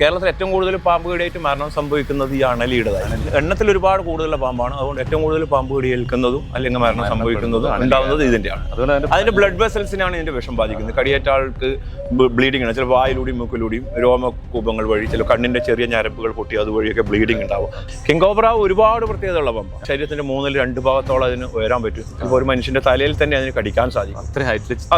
കേരളത്തിൽ ഏറ്റവും കൂടുതൽ പാമ്പ് കടിയായിട്ട് മരണം സംഭവിക്കുന്നത് ഈ അണലിയുടേതാണ് എണ്ണത്തിൽ ഒരുപാട് കൂടുതലുള്ള പാമ്പാണ്. അതുകൊണ്ട് ഏറ്റവും കൂടുതൽ പാമ്പ് കടി ഏൽക്കുന്നതും അല്ലെങ്കിൽ മരണം സംഭവിക്കുന്നതും ഉണ്ടാവുന്നത് ഇതിന്റെയാണ്. അതുകൊണ്ട് അതിന്റെ ബ്ലഡ് വെസൽസിനാണ് ഇതിന്റെ വിഷം ബാധിക്കുന്നത്. കടിയേറ്റ ആൾക്ക് ബ്ലീഡിംഗ് ആണ്. ചില വായിലൂടെയും മൂക്കിലൂടെയും രോമകൂപങ്ങൾ വഴി ചില കണ്ണിന്റെ ചെറിയ ഞരമ്പുകൾ പൊട്ടി അതുവഴിയൊക്കെ ബ്ലീഡിംഗ് ഉണ്ടാവും. കിങ്കോബ്ര ഒരുപാട് പ്രത്യേകതയുള്ള പാമ്പ് ശരീരത്തിന്റെ മൂന്നിൽ രണ്ട് ഭാഗത്തോളം അതിന് ഉയരാൻ പറ്റും. ഇപ്പോൾ ഒരു മനുഷ്യന്റെ തലയിൽ തന്നെ അതിന് കടിക്കാൻ സാധിക്കും.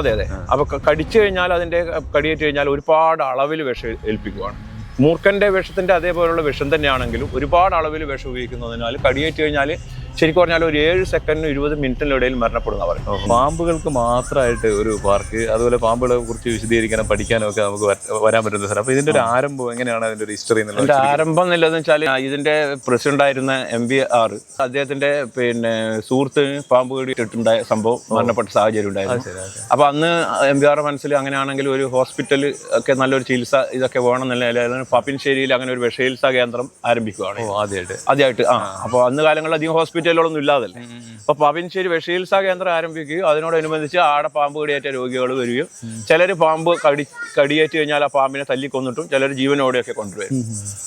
അതെ അതെ. അപ്പൊ കടിച്ചു കഴിഞ്ഞാൽ അതിന്റെ കടിയേറ്റ് കഴിഞ്ഞാൽ ഒരുപാട് അളവിൽ വിഷം ഏൽപ്പിക്കുവാണ്. മൂർഖന്റെ വിഷത്തിന്റെ അതേപോലെയുള്ള വിഷം തന്നെയാണെങ്കിലും ഒരുപാട് അളവിൽ വിഷം ഉപയോഗിക്കുന്നതിനാൽ കടിയേറ്റ് കഴിഞ്ഞാൽ ശരിക്കും പറഞ്ഞാൽ ഒരു ഏഴ് സെക്കൻഡിനും ഇരുപത് മിനിറ്റിനിടയിൽ മരണപ്പെടുന്ന പറയും പാമ്പുകൾക്ക് മാത്രമായിട്ട് ഒരു പാർക്ക് അതുപോലെ പാമ്പുകളെ കുറിച്ച് വിശദീകരിക്കാനും പഠിക്കാനും ഒക്കെ നമുക്ക് വ- വരാൻ പറ്റുന്ന സ്ഥലം. അപ്പൊ ഇതിന്റെ ഒരു ആരംഭം എങ്ങനെയാണ് അതിന്റെ ഒരു ഹിസ്റ്ററി എന്നുള്ളത് ആരംഭം എന്നുള്ളതെന്ന് വെച്ചാൽ ഇതിന്റെ പ്രസിഡന്റ് ആയിരുന്ന എം ബി ആർ അദ്ദേഹത്തിന്റെ പിന്നെ സുഹൃത്ത് പാമ്പ് കടിയിട്ടുണ്ടായ സംഭവം മരണപ്പെട്ട സാഹചര്യം ഉണ്ടായിരുന്നു. അപ്പൊ അന്ന് എം ബി ആർ മനസ്സിൽ അങ്ങനെയാണെങ്കിൽ ഒരു ഹോസ്പിറ്റൽ ഒക്കെ നല്ലൊരു ചികിത്സ ഇതൊക്കെ വേണം എന്നുള്ള പാപ്പിൻശ്ശേരിയിൽ അങ്ങനെ ഒരു വിഷചികിത്സാ കേന്ദ്രം ആരംഭിക്കുകയാണ് ആദ്യമായിട്ട് ആദ്യമായിട്ട് ആ. അപ്പോൾ അന്ന് കാലങ്ങളിൽ അധികം ഹോസ്പിറ്റലുകളൊന്നും ഇല്ലാതല്ലേ. അപ്പൊ പവിൻശേരി വിഷചികിത്സാ കേന്ദ്രം ആരംഭിക്കുകയും അതിനോടനുബന്ധിച്ച് ആടെ പാമ്പ് കടിയേറ്റ രോഗികൾ വരികയും ചിലർ പാമ്പ് കടി കടിയേറ്റ് കഴിഞ്ഞാൽ ആ പാമ്പിനെ തല്ലിക്കൊന്നിട്ടും ചിലർ ജീവനോടെയൊക്കെ കൊണ്ടുവരും.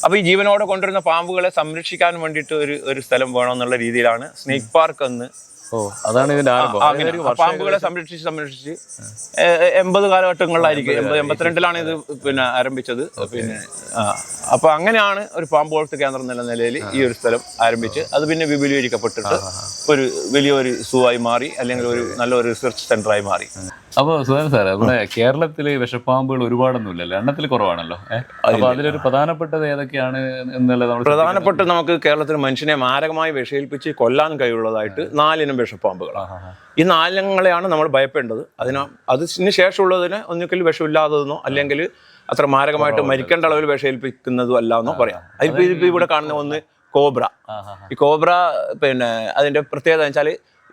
അപ്പൊ ഈ ജീവനോടെ കൊണ്ടുവരുന്ന പാമ്പുകളെ സംരക്ഷിക്കാൻ വേണ്ടിയിട്ട് ഒരു ഒരു സ്ഥലം വേണമെന്നുള്ള രീതിയിലാണ് സ്നേക്ക് പാർക്ക് എന്ന് ഓ അതാണ് ഇതിന്റെ ആരംഭം. അങ്ങനെ. പാമ്പുകളെ സംരക്ഷിച്ച് സംരക്ഷിച്ച് എൺപത് കാലഘട്ടങ്ങളിലായിരിക്കും. എൺപത് എൺപത്തിരണ്ടിലാണ് ഇത് പിന്നെ ആരംഭിച്ചത്. പിന്നെ അപ്പൊ അങ്ങനെയാണ് ഒരു പാമ്പ് വളർത്ത് കേന്ദ്രം എന്ന നിലയിൽ ഈ ഒരു സ്ഥലം ആരംഭിച്ച് അത് പിന്നെ വിപുലീകരിക്കപ്പെട്ടിട്ട് ഒരു വലിയൊരു സൂ ആയി മാറി അല്ലെങ്കിൽ ഒരു നല്ലൊരു റിസർച്ച് സെന്ററായി മാറി. അപ്പൊ സുധാൻ സാർ നമ്മുടെ കേരളത്തിൽ വിഷപ്പാമ്പുകൾ ഒരുപാടൊന്നും ഇല്ലല്ലോ എണ്ണത്തിൽ കുറവാണല്ലോ ഏഹ് അപ്പൊ അതിലൊരു പ്രധാനപ്പെട്ടത് ഏതൊക്കെയാണ് എന്നുള്ളത് നമ്മൾ പ്രധാനപ്പെട്ട നമുക്ക് കേരളത്തിൽ മനുഷ്യനെ മാരകമായി വിഷയിൽപ്പിച്ച് കൊല്ലാൻ കഴിവുള്ളതായിട്ട് നാലിനം വിഷപ്പാമ്പുകളാണ്. ഈ നാലിനങ്ങളെയാണ് നമ്മൾ ഭയപ്പെടേണ്ടത്. അതിന് അതിന് ശേഷമുള്ളതിന് ഒന്നുകിൽ വിഷമില്ലാത്തതെന്നോ അല്ലെങ്കിൽ അത്ര മാരകമായിട്ട് മരിക്കേണ്ട അളവിൽ വിഷയിൽപ്പിക്കുന്നതും അല്ല എന്നോ പറയാം. അതിപ്പോ ഇതിപ്പോ ഇവിടെ കാണുന്ന ഒന്ന് കോബ്ര. ഈ കോബ്ര പിന്നെ അതിന്റെ പ്രത്യേകത വെച്ചാൽ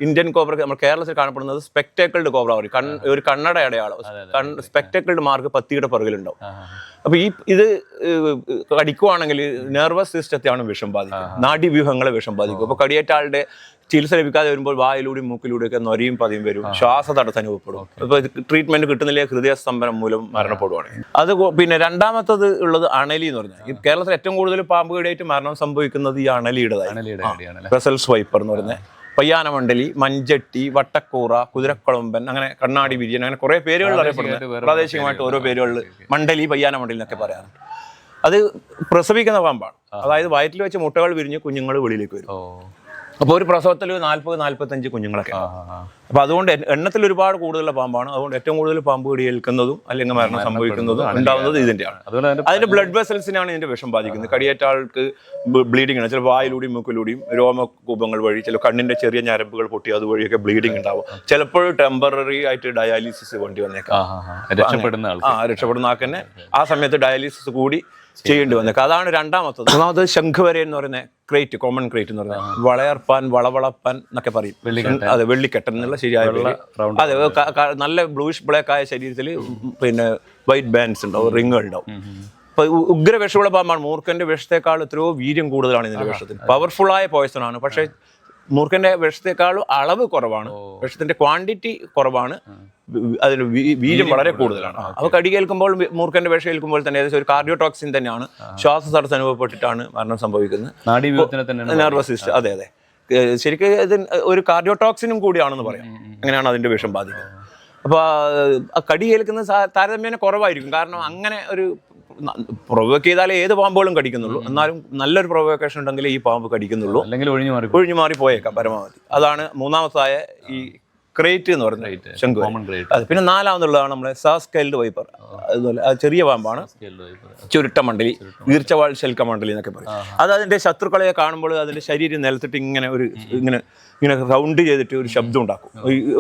ഇന്ത്യൻ കോബ്ര നമ്മൾ കേരളത്തിൽ കാണപ്പെടുന്നത് സ്പെക്ടേക്കിൾഡ് കോബ്ര പറയും കൺ ഒരു കണ്ണട അടയാളം. സ്പെക്ടേക്കിൾഡ് മാർക്ക് പത്തിയുടെ പുറകിലുണ്ടാവും. അപ്പൊ ഈ ഇത് കടിക്കുവാണെങ്കിൽ നെർവസ് സിസ്റ്റത്തെയാണ് വിഷം ബാധിക്കുക. നാഡീവ്യൂഹങ്ങളെ വിഷം ബാധിക്കും. അപ്പൊ കടിയേറ്റ ആളുടെ ചികിത്സ ലഭിക്കാതെ വരുമ്പോൾ വായിലൂടെയും മൂക്കിലൂടെയൊക്കെ നൊരയും പതിയും വരും. ശ്വാസതടസ്സം അനുഭവപ്പെടും. അപ്പൊ ട്രീറ്റ്മെന്റ് കിട്ടുന്നില്ല? ഹൃദയ സ്തംഭനം മൂലം മരണപ്പെടുവാണ് അത് പിന്നെ രണ്ടാമത്തത് ഉള്ളത് അണലി എന്ന് പറഞ്ഞാൽ കേരളത്തിൽ ഏറ്റവും കൂടുതൽ പാമ്പ് കടിയായിട്ട് മരണം സംഭവിക്കുന്നത് ഈ അണലിയുടെ സ്വൈപ്പർ ബസൽസ് വൈപ്പർ എന്ന് പറയുന്നത് പയ്യാനമണ്ഡലി മഞ്ചട്ടി വട്ടക്കൂറ കുതിരക്കുളമ്പൻ അങ്ങനെ കണ്ണാടി വിരിയൻ അങ്ങനെ കുറേ പേരുകൾ അറിയപ്പെടുന്നത്. പ്രാദേശികമായിട്ട് ഓരോ പേരുകളിൽ മണ്ഡലി പയ്യാനമണ്ഡലി എന്നൊക്കെ പറയാറുണ്ട്. അത് പ്രസവിക്കുന്ന പാമ്പാണ്. അതായത് വയറ്റിൽ വെച്ച് മുട്ടകൾ വിരിഞ്ഞ് കുഞ്ഞുങ്ങൾ വെളിയിലേക്ക് വരും. അപ്പോൾ ഒരു പ്രസവത്തിൽ നാൽപ്പത് നാൽപ്പത്തഞ്ച് കുഞ്ഞുങ്ങളൊക്കെ ആ ഉണ്ടാവും. ആ, ആ. അപ്പൊ അതുകൊണ്ട് എണ്ണത്തിൽ ഒരുപാട് കൂടുതലുള്ള പാമ്പാണ്. അതുകൊണ്ട് ഏറ്റവും കൂടുതൽ പാമ്പ് കടിയേൽക്കുന്നതും അല്ലെങ്കിൽ മരണം സംഭവിക്കുന്നതും അതുപോലെ അതിന്റെ അതിന്റെ ബ്ലഡ് വെസൽസിനാണ് ഇതിന്റെ വിഷം ബാധിക്കുന്നത്. കടിയേറ്റ ആൾക്ക് ബ്ലീഡിംഗ് ആണ്. ചില വായിലൂടെയും മൂക്കിലൂടെയും രോമകൂപങ്ങൾ വഴി ചില കണ്ണിന്റെ ചെറിയ ഞരമ്പുകൾ പൊട്ടി അതുവഴിയൊക്കെ ബ്ലീഡിംഗ് ഉണ്ടാവും. ചിലപ്പോൾ ടെമ്പററി ആയിട്ട് ഡയാലിസിസ് വേണ്ടി വന്നേക്കാം. രക്ഷപ്പെടുന്ന ആ രക്ഷപ്പെടുന്ന ആൾക്ക് തന്നെ ആ സമയത്ത് ഡയാലിസിസ് കൂടി ചെയ്യേണ്ടി വന്നേക്കാം. അതാണ് രണ്ടാമത്തത്. ഒന്നാമത് ശംഖുവരെ എന്ന് പറയുന്ന ക്രേറ്റ് കോമൺ ക്രേറ്റ് എന്ന് പറയുന്നത് വളയർപ്പാൻ വളവളപ്പാൻ എന്നൊക്കെ പറയും. അതെ വെള്ളിക്കെട്ടൻ എന്നുള്ള ശരിയായ. അതെ നല്ല ബ്ലൂയിഷ് ബ്ലാക്ക് ആയ ശരീരത്തിൽ പിന്നെ വൈറ്റ് ബാൻഡ്സ് ഉണ്ടാവും റിങ്ങുകൾ ഉണ്ടാവും. ഉഗ്ര വിഷമുള്ള പാമ്പാണ് മൂർഖന്റെ വിഷത്തെക്കാൾ എത്രയോ വീര്യം കൂടുതലാണ് ഇതിന്റെ വിഷത്തിൽ. പവർഫുൾ ആയ പോയ്സൺ ആണ്. പക്ഷേ മൂർഖന്റെ വിഷത്തെക്കാളും അളവ് കുറവാണ്. വിഷത്തിന്റെ ക്വാണ്ടിറ്റി കുറവാണ്. അതിന് വീര്യം വളരെ കൂടുതലാണ്. അപ്പൊ കടി കേൾക്കുമ്പോൾ വി- മൂർഖന്റെ വിഷം ഏൽക്കുമ്പോൾ തന്നെ ഏകദേശം ഒരു കാർഡിയോടോക്സിൻ തന്നെയാണ്. ശ്വാസ തടസ്സം അനുഭവപ്പെട്ടിട്ടാണ് മരണം സംഭവിക്കുന്നത്. നെർവസ് സിസ്റ്റം അതെ അതെ. ശരിക്കും ഇത് ഒരു കാർഡിയോടോക്സിനും കൂടിയാണെന്ന് പറയാം. അങ്ങനെയാണ് അതിന്റെ വിഷം ബാധിക്കുന്നത്. അപ്പോൾ ആ കടി കേൾക്കുന്ന താരതമ്യേന കുറവായിരിക്കും. കാരണം അങ്ങനെ ഒരു പ്രൊവോക്ക് ചെയ്താലേ ഏത് പാമ്പുകളും കടിക്കുന്നുള്ളൂ. എന്നാലും നല്ലൊരു പ്രൊവോക്കേഷൻ ഉണ്ടെങ്കിൽ ഈ പാമ്പ് കടിക്കുന്നുള്ളൂ. അല്ലെങ്കിൽ ഒഴിഞ്ഞു മാറി ഒഴിഞ്ഞു മാറി പോയേക്കാം പരമാവധി. അതാണ് മൂന്നാമത്തായ ഈ ക്രേറ്റ് എന്ന് പറയുന്നത് ശംഖു കോമൺ അതെ പിന്നെ നാലാമതുള്ളതാണ് നമ്മളെ സാസ്കൈൽഡ് വൈപ്പർ അതുപോലെ അത് ചെറിയ പാമ്പാണ്. ചുരുട്ട മണ്ഡലി ഈർച്ചവാൾ ശൽക്ക മണ്ഡലി എന്നൊക്കെ പറയും. അത് അതിന്റെ ശത്രുക്കളെ കാണുമ്പോൾ അതിന്റെ ശരീരം നിലത്തിട്ട് ഇങ്ങനെ ഒരു ഇങ്ങനെ ഇങ്ങനെ റൗണ്ട് ചെയ്തിട്ട് ഒരു ശബ്ദം ഉണ്ടാക്കും.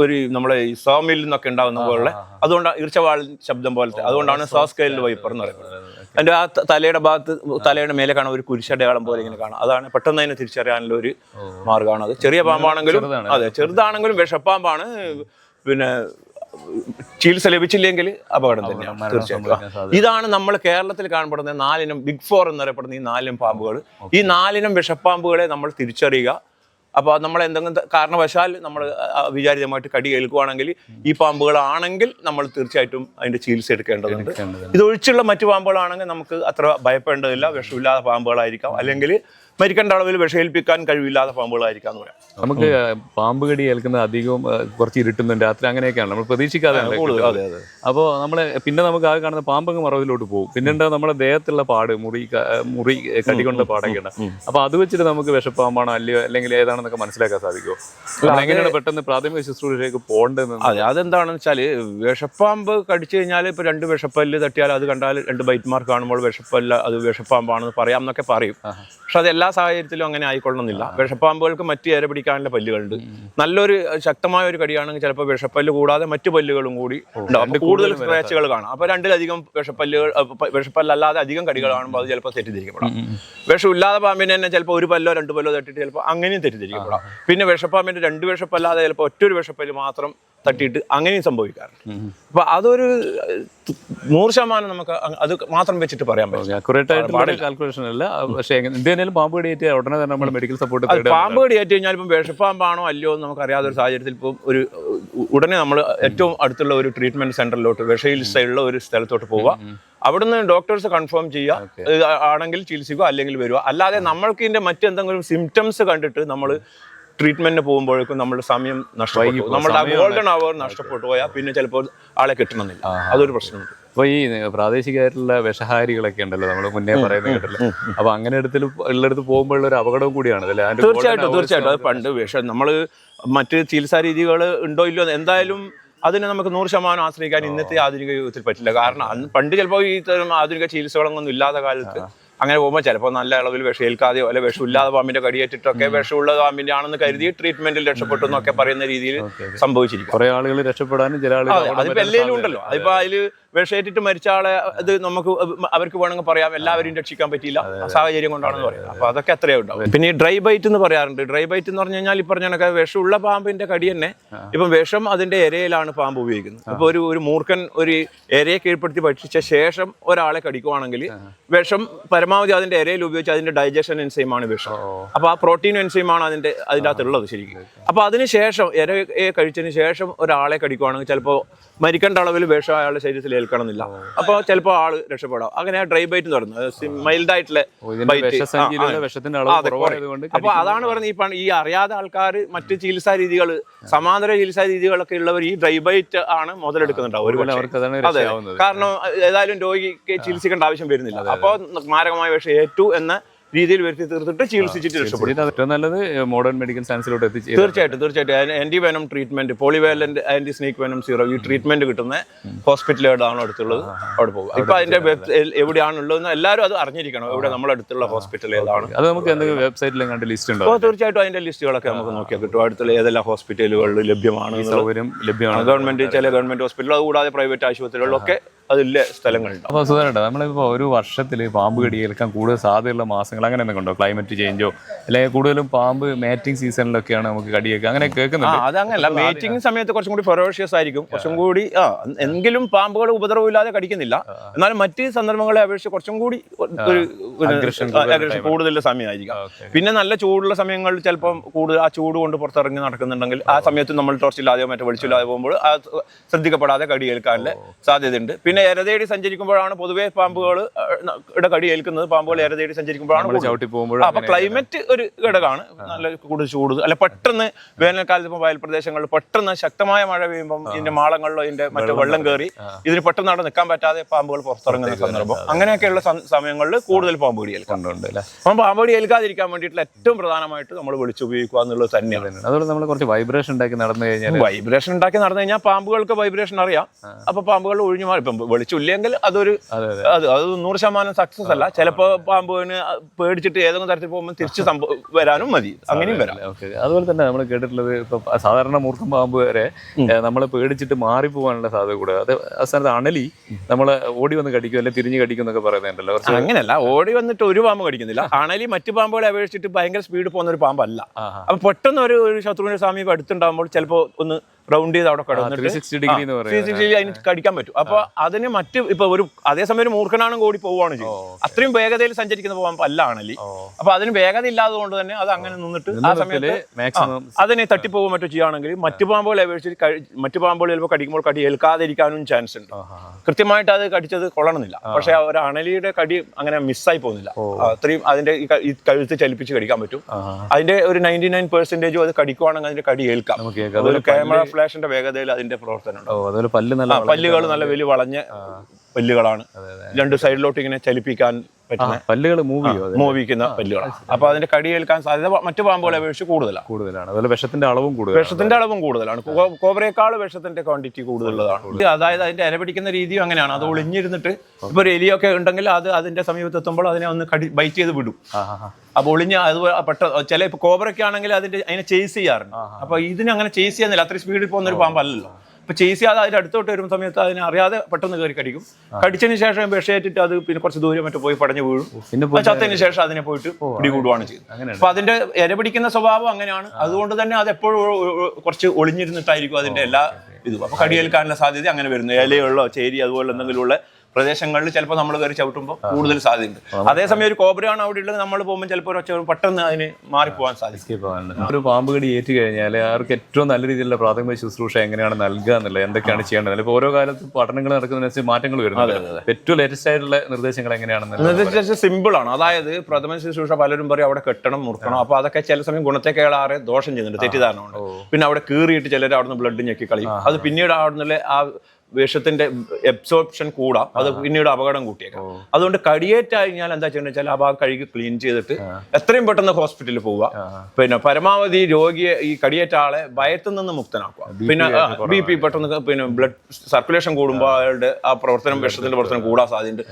ഒരു നമ്മളെ ഈ സോമിൽ നിന്നൊക്കെ ഉണ്ടാകുന്ന പോലുള്ള അതുകൊണ്ട് ഈർച്ചവാൾ ശബ്ദം പോലത്തെ അതുകൊണ്ടാണ് സാസ്കൈൽഡ് വൈപ്പർ എന്ന് പറയുന്നത്. അതിന്റെ ആ തലയുടെ ഭാഗത്ത് തലയുടെ മേലെ കാണാൻ ഒരു കുരിശടയാളം പോലെ ഇങ്ങനെ കാണാം. അതാണ് പെട്ടെന്ന് അതിനെ തിരിച്ചറിയാനുള്ള ഒരു മാർഗമാണ് അത് ചെറിയ പാമ്പാണെങ്കിലും അതെ ചെറുതാണെങ്കിലും വിഷപ്പാമ്പാണ്. പിന്നെ ചികിത്സ ലഭിച്ചില്ലെങ്കിൽ അപകടം തന്നെയാണ്. തീർച്ചയായിട്ടും. ഇതാണ് നമ്മൾ കേരളത്തിൽ കാണപ്പെടുന്ന നാലിനം ബിഗ് ഫോർ എന്നറിയപ്പെടുന്ന ഈ നാലിനം പാമ്പുകൾ. ഈ നാലിനം വിഷപ്പാമ്പുകളെ നമ്മൾ തിരിച്ചറിയുക. അപ്പോൾ നമ്മൾ എന്തെങ്കിലും കാരണവശാൽ നമ്മൾ വിചാരിതമായിട്ട് കടി ഏൽക്കുവാണെങ്കിൽ ഈ പാമ്പുകളാണെങ്കിൽ നമ്മൾ തീർച്ചയായിട്ടും അതിന്റെ ചികിത്സ എടുക്കേണ്ടതുണ്ട്. ഇതൊഴിച്ചുള്ള മറ്റു പാമ്പുകളാണെങ്കിൽ നമുക്ക് അത്ര ഭയപ്പെടേണ്ടതില്ല. വിഷമില്ലാത്ത പാമ്പുകളായിരിക്കാം. അല്ലെങ്കിൽ മരിക്കേണ്ട അളവിൽ വിഷയേൽപ്പിക്കാൻ കഴിവില്ലാത്ത പാമ്പുകളായിരിക്കാം എന്ന് പറയാം. നമുക്ക് പാമ്പ് കടി ഏൽക്കുന്നത് അധികവും കുറച്ച് ഇരുട്ടുന്നുണ്ട്. രാത്രി അങ്ങനെയൊക്കെയാണ്. നമ്മൾ പ്രതീക്ഷിക്കാതെ അപ്പോൾ നമ്മൾ പിന്നെ നമുക്ക് ആകെ കാണുന്ന പാമ്പങ്ങ് മറവിലോട്ട് പോകും. പിന്നെ ഉണ്ടാവും നമ്മുടെ ദേഹത്തുള്ള പാട് മുറി മുറി കടി കൊണ്ട പാടൊക്കെ ഉണ്ട് അപ്പൊ അത് വെച്ചിട്ട് നമുക്ക് വിഷപ്പാമ്പാണോ അല്ലയോ അല്ലെങ്കിൽ ഏതാണെന്നൊക്കെ മനസ്സിലാക്കാൻ സാധിക്കുമോ? എങ്ങനെയാണ് പെട്ടെന്ന് പ്രാഥമിക ശുശ്രൂഷയിലേക്ക് പോകേണ്ടതെന്ന് അതെ അതെന്താണെന്ന് വെച്ചാൽ വിഷപ്പാമ്പ് കടിച്ചു കഴിഞ്ഞാൽ ഇപ്പോൾ രണ്ട് വിഷപ്പല്ല് തട്ടിയാൽ അത് കണ്ടാൽ രണ്ട് ബൈറ്റ് മാർക്ക് കാണുമ്പോൾ വിഷപ്പല്ല അത് വിഷപ്പാമ്പാണെന്ന് പറയാം എന്നൊക്കെ പറയും. പക്ഷെ അത് എല്ലാ സാഹചര്യത്തിലും അങ്ങനെ ആയിക്കൊള്ളണമെന്നില്ല. വിഷപ്പാമ്പുകൾക്ക് മറ്റ് ഇര പിടിക്കാനുള്ള പല്ലുകളുണ്ട്. നല്ലൊരു ശക്തമായ ഒരു കടിയാണെങ്കിൽ ചിലപ്പോൾ വിഷപ്പല്ല് കൂടാതെ മറ്റു പല്ലുകളും കൂടി ഉണ്ടാവും. കൂടുതൽ സ്ക്രാച്ചുകൾ കാണാം. അപ്പോൾ രണ്ടിലധികം വിഷപ്പല്ലുകൾ വിഷപ്പല്ലല്ലാതെ അധികം കടികൾ കാണുമ്പോൾ അത് ചിലപ്പോൾ തെറ്റിദ്ധരിക്കപ്പെടാം. വിഷമില്ലാതെ പാമ്പിനെ തന്നെ ചിലപ്പോൾ ഒരു പല്ലോ രണ്ട് പല്ലോ തട്ടിട്ട് ചിലപ്പോൾ അങ്ങനെയും തെറ്റിദ്ധരിക്കപ്പെടാം. പിന്നെ വിഷപ്പാമ്പിന്റെ രണ്ട് വിഷപ്പല്ലാതെ ചിലപ്പോൾ ഒറ്റൊരു വിഷപ്പല്ല് മാത്രം തട്ടിയിട്ട് അങ്ങനെയും സംഭവിക്കാറുണ്ട്. അപ്പൊ അതൊരു നൂറ് ശതമാനം നമുക്ക് അത് മാത്രം വെച്ചിട്ട് പറയാൻ പറ്റും അക്യുറേറ്റ് കാൽക്കുലേഷൻ അല്ല. പക്ഷേ എന്തെങ്കിലും പാമ്പ് കടിയേറ്റ് ഉടനെ തന്നെ നമ്മൾ മെഡിക്കൽ സപ്പോർട്ട് അത് പാമ്പ് കടിയേറ്റ് കഴിഞ്ഞാൽ ഇപ്പം വിഷപ്പാമ്പാണോ അല്ലയോ എന്ന് നമുക്ക് അറിയാത്ത ഒരു സാഹചര്യത്തിൽ ഇപ്പം ഒരു ഉടനെ നമ്മൾ ഏറ്റവും അടുത്തുള്ള ഒരു ട്രീറ്റ്മെന്റ് സെന്ററിലോട്ട് വിഷയിലുള്ള ഒരു സ്ഥലത്തോട്ട് പോവുക. അവിടുന്ന് ഡോക്ടേഴ്സ് കൺഫേം ചെയ്യുക. ആണെങ്കിൽ ചികിത്സിക്കുക അല്ലെങ്കിൽ വരിക. അല്ലാതെ നമ്മൾക്ക് ഇതിന്റെ മറ്റെന്തെങ്കിലും സിംറ്റംസ് കണ്ടിട്ട് നമ്മൾ ട്രീറ്റ്മെന്റിന് പോകുമ്പോഴേക്കും നമ്മുടെ സമയം നഷ്ടപ്പെട്ടു. നമ്മുടെ ഗോൾഡൻ അവർ നഷ്ടപ്പെട്ടു. പോയാൽ പിന്നെ ചിലപ്പോൾ ആളെ കിട്ടണമെന്നില്ല. അതൊരു പ്രശ്നമുണ്ട്. അപ്പൊ ഈ പ്രാദേശികമായിട്ടുള്ള വിഷഹാരികളൊക്കെ ഉണ്ടല്ലോ നമ്മൾ മുന്നേ പറയുന്നത് കേട്ടല്ലോ അപ്പൊ അങ്ങനെ എടുത്തിൽ ഉള്ളിടത്ത് പോകുമ്പോഴുള്ള ഒരു അപകടവും കൂടിയാണ് തീർച്ചയായിട്ടും തീർച്ചയായിട്ടും. അത് പണ്ട് വിഷം നമ്മൾ മറ്റ് ചികിത്സാ രീതികൾ ഉണ്ടോ ഇല്ലയോ എന്തായാലും അതിനെ നമുക്ക് നൂറ് ശതമാനം ആശ്രയിക്കാൻ ഇന്നത്തെ ആധുനിക യുഗത്തിൽ പറ്റില്ല. കാരണം പണ്ട് ചിലപ്പോൾ ഈ തരം ആധുനിക ചികിത്സകളൊന്നും ഇല്ലാത്ത കാലത്ത് അങ്ങനെ പോകുമ്പോൾ ചിലപ്പോൾ നല്ല അളവിൽ വിഷം ഏൽക്കാതെയോ അല്ലെ വിഷമില്ലാതെ പാമ്പിന്റെ കടിയേറ്റിട്ടൊക്കെ വിഷമുള്ള പാമ്പിന്റെ ആണെന്ന് കരുതി ട്രീറ്റ്മെന്റിൽ രക്ഷപ്പെട്ടു എന്നൊക്കെ പറയുന്ന രീതിയിൽ സംഭവിച്ചിരിക്കും. കുറെ ആളുകൾ രക്ഷപ്പെടാനും ചില ആളുകൾ അതിപ്പോ എല്ലാവരും ഉണ്ടല്ലോ. അതിപ്പോ അതിൽ വിഷയേറ്റിട്ട് മരിച്ച ആളെ ഇത് നമുക്ക് അവർക്ക് വേണമെങ്കിൽ പറയാം എല്ലാവരും രക്ഷിക്കാൻ പറ്റിയില്ല. സാഹചര്യം കൊണ്ടാണെന്ന് പറയുന്നത് അപ്പൊ അതൊക്കെ അത്രയേ ഉണ്ടാവും പിന്നെ ഈ ഡ്രൈ ബൈറ്റ് എന്ന് പറയാറുണ്ട്. ഡ്രൈ ബൈറ്റ് എന്ന് പറഞ്ഞു കഴിഞ്ഞാൽ ഈ പറഞ്ഞ കണക്ക് വിഷമുള്ള പാമ്പിന്റെ കടി തന്നെ ഇപ്പം വിഷം അതിന്റെ ഇരയിലാണ് പാമ്പ് ഉപയോഗിക്കുന്നത്. അപ്പോൾ ഒരു ഒരു മൂർഖൻ ഒരു ഇരയെ കീഴ്പ്പെടുത്തി ഭക്ഷിച്ച ശേഷം ഒരാളെ കടിക്കുവാണെങ്കിൽ വിഷം പരമാവധി അതിന്റെ ഇരയിൽ ഉപയോഗിച്ച് അതിന്റെ ഡൈജഷൻ എൻസൈമാണ് വിഷം. അപ്പൊ ആ പ്രോട്ടീൻ എൻസൈമാണ് അതിന്റെ അതിന്റെ അകത്തുള്ളത് ശരിക്കും. അപ്പൊ അതിന് ശേഷം ഇരയെ കഴിച്ചതിന് ശേഷം ഒരാളെ കടിക്കുവാണെങ്കിൽ ചിലപ്പോൾ മരിക്കേണ്ട അളവിൽ വിഷം അയാളുടെ ശരീരത്തിൽ ഏൽക്കണമെന്നില്ല. അപ്പോൾ ചിലപ്പോൾ ആൾ രക്ഷപ്പെടാം. അങ്ങനെ ഡ്രൈ ബൈറ്റ് എന്ന് പറയുന്നത്. മൈൽഡ് ആയിട്ടുള്ള ഓ, ഇതിന്റെ bite. വിഷസഞ്ചിയിലുള്ള ആ, ആ. വിഷത്തിന്റെ ആ, അളവ് അതെ, കുറവായതുകൊണ്ട് അപ്പൊ അതാണ് പറഞ്ഞത് ഈ അറിയാതെ ആൾക്കാർ മറ്റ് ചികിത്സാ രീതികൾ സമാന്തര ചികിത്സാ രീതികളൊക്കെ ഉള്ളവർ ഈ ഡ്രൈ ബൈറ്റ് ആണ് മുതലെടുക്കുന്നുണ്ടാവും. അതെ. കാരണം ഏതായാലും രോഗിക്ക് ചികിത്സിക്കേണ്ട ആവശ്യം വരുന്നില്ല. അപ്പോൾ മാരകമായ വിഷം ഏറ്റു എന്ന രീതിയിൽ വരുത്തി തീർത്തിട്ട് ചികിത്സിച്ചിട്ട് രക്ഷപ്പെടും. ഏറ്റവും നല്ലത് മോഡേൺ മെഡിക്കൽ സയൻസിലോട്ട് എത്തിച്ചു തീർച്ചയായിട്ടും തീർച്ചയായിട്ടും. Anti venom treatment polyvalent anti snake venom zero ഈ ട്രീറ്റ്മെന്റ് കിട്ടുന്ന ഹോസ്പിറ്റലുകളാണ് അടുത്തുള്ളത് അവിടെ പോകും. ഇപ്പൊ അതിന്റെ എവിടെയാണുള്ളതെന്ന് എല്ലാവരും അത് അറിഞ്ഞിരിക്കണം. എവിടെ നമ്മുടെ അടുത്തുള്ള ഹോസ്പിറ്റൽ ഏതാണ്. അത് നമുക്ക് എന്തെങ്കിലും വെബ്സൈറ്റിൽ കണ്ട് ലിസ്റ്റ് ഉണ്ടോ? തീർച്ചയായിട്ടും അതിന്റെ ലിസ്റ്റുകളൊക്കെ നമുക്ക് നോക്കിയാൽ കിട്ടും. അടുത്തുള്ള ഏതെല്ലാം ഹോസ്പിറ്റലുകളിൽ ലഭ്യമാണ്. സൗകര്യം ലഭ്യമാണ്. ഗവൺമെന്റ് ചില ഗവൺമെന്റ് ഹോസ്പിറ്റലുകൾ അതുകൂടാതെ പ്രൈവറ്റ് ആശുപത്രികളിലൊക്കെ അതിലെ സ്ഥലങ്ങളുണ്ട്. അപ്പോൾ സുധാരേട്ടാ നമ്മളിപ്പോൾ ഒരു വർഷത്തിൽ പാമ്പ് കടി ഏൽക്കാൻ കൂടുതൽ സാധ്യതയുള്ള മാസങ്ങൾ അങ്ങനെ എന്തെങ്കിലും ഉണ്ടോ? ക്ലൈമറ്റ് ചേഞ്ചോ അല്ലെങ്കിൽ കൂടുതലും പാമ്പ് മേറ്റിംഗ് സീസണിലൊക്കെയാണ് നമുക്ക് കടിയേക്കുക അങ്ങനെ ആ കേൾക്കുന്നുണ്ട് അതങ്ങനല്ല മേറ്റിംഗ് സമയത്ത് കുറച്ചും കൂടി ഫെറോഷ്യസ് ആയിരിക്കും. കുറച്ചും കൂടി ആ എങ്കിലും പാമ്പുകൾ ഉപദ്രവമില്ലാതെ കടിക്കുന്നില്ല. എന്നാലും മറ്റ് സന്ദർഭങ്ങളെ അപേക്ഷിച്ച് കുറച്ചും കൂടി ഒരു കൂടുതൽ സമയമായിരിക്കും. പിന്നെ നല്ല ചൂടുള്ള സമയങ്ങളിൽ ചിലപ്പോൾ കൂടുതൽ ആ ചൂട് കൊണ്ട് പുറത്തിറങ്ങി നടക്കുന്നുണ്ടെങ്കിൽ ആ സമയത്ത് നമ്മൾ ടോർച്ചില്ലാതെയോ മറ്റോ വെളിച്ചില്ലാതെ പോകുമ്പോൾ ആ ശ്രദ്ധിക്കപ്പെടാതെ കടിയേൽക്കാനുള്ള സാധ്യതയുണ്ട്. പിന്നെ എരതേടി സഞ്ചരിക്കുമ്പോഴാണ് പൊതുവെ പാമ്പുകൾ ഇവിടെ കടി ഏൽക്കുന്നത്. പാമ്പുകൾ ഇരതേടി സഞ്ചരിക്കുമ്പോഴാണ്. ചവിട്ടി പോകുമ്പോൾ അപ്പൊ ക്ലൈമറ്റ് ഒരു ഘടകമാണ്. നല്ല കൂടുതൽ ചൂട് അല്ല പെട്ടെന്ന് വേനൽക്കാലത്ത് ഇപ്പോൾ വയൽ പ്രദേശങ്ങളിൽ പെട്ടെന്ന് ശക്തമായ മഴ പെയ്യുമ്പോൾ ഇതിന്റെ മാളങ്ങളിലോ ഇതിന്റെ മറ്റു വെള്ളം കയറി ഇതിന് പെട്ടെന്ന് അവിടെ നിൽക്കാൻ പറ്റാതെ പാമ്പുകൾ പുറത്തിറങ്ങുന്ന സന്ദർഭം. അങ്ങനെയൊക്കെയുള്ള സമയങ്ങളിൽ കൂടുതൽ പാമ്പ് കടി അല്ലേ അപ്പം പാമ്പ് കടി ഏൽക്കാതിരിക്കാൻ വേണ്ടിയിട്ടുള്ള ഏറ്റവും പ്രധാനമായിട്ട് നമ്മൾ വിളിച്ചു ഉപയോഗിക്കുക എന്നുള്ളത് തന്നെയാണ്. അതുകൊണ്ട് നമ്മൾ കുറച്ച് വൈബ്രേഷൻ ഉണ്ടാക്കി നടന്നു കഴിഞ്ഞാൽ വൈബ്രേഷൻ ഉണ്ടാക്കി നടന്നു കഴിഞ്ഞാൽ പാമ്പുകൾക്ക് വൈബ്രേഷൻ അറിയാം. അപ്പൊ പാമ്പുകൾ ഒഴിഞ്ഞു മാറി. ഇപ്പം വെളിച്ചില്ലെങ്കിൽ അതൊരു അതെ അതെ. അത് അത് നൂറ് ശതമാനം സക്സസ് അല്ല. ചിലപ്പോ പാമ്പുവിന് പേടിച്ചിട്ട് ഏതെങ്കിലും തരത്തിൽ പോകുമ്പോൾ തിരിച്ച് സംഭവം വരാനും മതി. അങ്ങനെയും വരാം. അതുപോലെ തന്നെ നമ്മൾ കേട്ടിട്ടുള്ളത് ഇപ്പൊ സാധാരണ മൂർഖം പാമ്പ് വരെ നമ്മൾ പേടിച്ചിട്ട് മാറിപ്പോകാനുള്ള സാധ്യത കൂടെ. അത് അവസാനത്ത് അണലി നമ്മളെ ഓടി വന്ന് കടിക്കും അല്ലെങ്കിൽ തിരിഞ്ഞ് കടിക്കും എന്നൊക്കെ പറയുന്നുണ്ടല്ലോ അങ്ങനെയല്ല. ഓടി വന്നിട്ട് ഒരു പാമ്പ് കടിക്കുന്നില്ല. അണലി മറ്റു പാമ്പുകളെ അപേക്ഷിച്ചിട്ട് ഭയങ്കര സ്പീഡ് പോകുന്ന ഒരു പാമ്പല്ല. അപ്പൊ പെട്ടെന്ന് ഒരു ഒരു ശത്രുവിന്റെ സമീപം അടുത്തുണ്ടാകുമ്പോൾ ചിലപ്പോൾ ഒന്ന് റൗണ്ട് ചെയ്ത് അവിടെ കടന്നിട്ട് 360 ഡിഗ്രി അതിന് കടിക്കാൻ പറ്റും. അപ്പൊ അതിന് മറ്റ് ഇപ്പൊ ഒരു അതേസമയം ഒരു മൂർഖനാണ് കൂടി പോവുകയാണ് ചെയ്യും അത്രയും വേഗതയിൽ സഞ്ചരിക്കുന്ന പോകാൻ അല്ല ആണല്ലി അപ്പൊ അതിന് വേഗത ഇല്ലാതെ കൊണ്ട് തന്നെ അത് അങ്ങനെ നിന്നിട്ട് ആ സമയത്ത് അതിനെ തട്ടിപ്പോകും മറ്റോ ചെയ്യുകയാണെങ്കിൽ മറ്റു പാമ്പുകൾ അപേക്ഷിച്ച് മറ്റു പാമ്പുകൾ ചിലപ്പോൾ കടിക്കുമ്പോൾ കടി ഏൽക്കാതിരിക്കാനും ചാൻസ് ഉണ്ട്. കൃത്യമായിട്ട് അത് കടിച്ചത് കൊള്ളണമെന്നില്ല. പക്ഷെ ഒരു അണലിയുടെ കടി അങ്ങനെ മിസ്സായി പോകുന്നില്ല. അത്രയും അതിന്റെ ഈ കഴുത്ത് ചലിപ്പിച്ച് കടിക്കാൻ പറ്റും. അതിന്റെ ഒരു നയന്റി നയൻ പെർസെന്റേജും അത് കടിക്കുവാണെങ്കിൽ അതിന്റെ കടി ഏൽക്കാം. ഒരു ക്യാമറ ഫ്ലാഷിന്റെ വേഗതയിൽ അതിന്റെ പ്രവർത്തനം പല്ലുകൾ നല്ല വലിയ വളഞ്ഞ പല്ലുകളാണ്. രണ്ട് സൈഡിലോട്ട് ഇങ്ങനെ ചലിപ്പിക്കാൻ പറ്റുന്ന പല്ലുകൾ മോവിക്കുന്ന പല്ലുകളാണ്. അപ്പൊ അതിന്റെ കടി ഏൽക്കാൻ സാധ്യത മറ്റു പാമ്പുകളെ അപേക്ഷിച്ച് കൂടുതലാണ് കൂടുതലാണ്. അതുപോലെ വിഷത്തിന്റെ അളവും കൂടുതലാണ്. വിഷത്തിന്റെ അളവും കൂടുതലാണ്. കോബ്രയേക്കാൾ വിഷത്തിന്റെ ക്വാണ്ടിറ്റി കൂടുതലുള്ളതാണ്. അതായത് അതിന്റെ ഇര പിടിക്കുന്ന രീതിയും അങ്ങനെയാണ്. അത് ഒളിഞ്ഞിരുന്നിട്ട് ഇപ്പൊ ഒരു എലിയൊക്കെ ഉണ്ടെങ്കിൽ അത് അതിന്റെ സമീപത്ത് എത്തുമ്പോൾ അതിനെ ഒന്ന് കടി ബൈറ്റ് ചെയ്ത് വിടും. അപ്പൊ ഒളിഞ്ഞ അത് പെട്ട ചില ഇപ്പൊ കോബ്രയ്ക്കാണെങ്കിൽ അതിന്റെ അതിനെ ചേസ് ചെയ്യാറുണ്ട്. അപ്പൊ ഇതിനെ അങ്ങനെ ചേസ് ചെയ്യുന്നില്ല. അത്രയും സ്പീഡിൽ പോകുന്ന ഒരു പാമ്പല്ലല്ലോ. അപ്പൊ ചേസ് അതിന്റെ അടുത്തോട്ട് വരുന്ന സമയത്ത് അതിനെ അറിയാതെ പെട്ടെന്ന് കയറി കടിക്കും. കടിച്ചതിന് ശേഷം വിഷയേറ്റിട്ട് അത് പിന്നെ കുറച്ച് ദൂരം മറ്റേ പോയി പടഞ്ഞു വീഴും. പിന്നെ ചത്തതിന് ശേഷം അതിനെ പോയിട്ട് പിടികൂടുകയാണ് ചെയ്യുന്നത്. അങ്ങനെയാണ്. അപ്പൊ അതിന്റെ ഇര പിടിക്കുന്ന സ്വഭാവം അങ്ങനെയാണ്. അതുകൊണ്ട് തന്നെ അത് എപ്പോഴും കുറച്ച് ഒളിഞ്ഞിരുന്നിട്ടായിരിക്കും അതിന്റെ എല്ലാ ഇതും. അപ്പൊ കടിയേൽക്കാനുള്ള സാധ്യത അങ്ങനെ വരുന്നു. ഇലയുള്ളോ ചേരി അതുപോലെ എന്തെങ്കിലും ഉള്ള പ്രദേശങ്ങളിൽ ചിലപ്പോൾ നമ്മൾ കയറി ചവിട്ടുമ്പോൾ കൂടുതൽ സാധ്യതയുണ്ട്. അതേസമയം ഒരു കോബ്രയാണ് അവിടെ ഉള്ളത്. നമ്മൾ പോകുമ്പോൾ ചിലപ്പോൾ ഒരു ഒച്ച പെട്ടെന്ന് അതിന് മാറിപ്പോകാൻ സാധിക്കും. ഒരു പാമ്പ് കടി ഏറ്റു കഴിഞ്ഞാൽ അവർക്ക് ഏറ്റവും നല്ല രീതിയിലുള്ള പ്രാഥമിക ശുശ്രൂഷ എങ്ങനെയാണ് നൽകുക എന്നുള്ളത് എന്തൊക്കെയാണ് ചെയ്യേണ്ടത്? ഇപ്പോൾ ഓരോ കാലത്തും പഠനങ്ങൾ നടക്കുന്നതിനനുസരിച്ച് മാറ്റങ്ങൾ വരുന്നത് ഏറ്റവും ലേറ്റസ്റ്റ് ആയിട്ടുള്ള നിർദ്ദേശങ്ങൾ എങ്ങനെയാണെന്നുള്ളത് സിമ്പിൾ ആണ്. അതായത് പ്രഥമ ശുശ്രൂഷ പലരും പറയും അവിടെ കെട്ടണം മുറുക്കണം. അപ്പൊ അതൊക്കെ ചില സമയം ഗുണത്തെക്കേളാറെ ദോഷം ചെയ്യുന്നുണ്ട്. തെറ്റിദ്ധാരണ ഉണ്ട്. പിന്നെ അവിടെ കീറിയിട്ട് ചിലർ അവിടുന്ന് ബ്ലഡ് ഞെക്കി കളയും അത് പിന്നീട് അവിടുന്ന് ആ വിഷത്തിന്റെ എബ്സോർപ്ഷൻ കൂടാം. അത് പിന്നീട് അപകടം കൂട്ടിയേക്കാം. അതുകൊണ്ട് കടിയേറ്റ് കഴിഞ്ഞാൽ എന്താ ചെയ്യുന്നത് വെച്ചാൽ ആ ഭാഗം കഴുകി ക്ലീൻ ചെയ്തിട്ട് എത്രയും പെട്ടെന്ന് ഹോസ്പിറ്റലിൽ പോവുക. പിന്നെ പരമാവധി രോഗിയെ ഈ കടിയേറ്റ ആളെ ഭയത്തിൽ നിന്ന് മുക്തനാക്കുക. പിന്നെ ബി പി പെട്ടെന്ന് പിന്നെ ബ്ലഡ് സർക്കുലേഷൻ കൂടുമ്പോൾ അയാളുടെ ആ പ്രവർത്തനം വിഷത്തിന്റെ പ്രവർത്തനം കൂടാൻ സാധ്യതയുണ്ട്.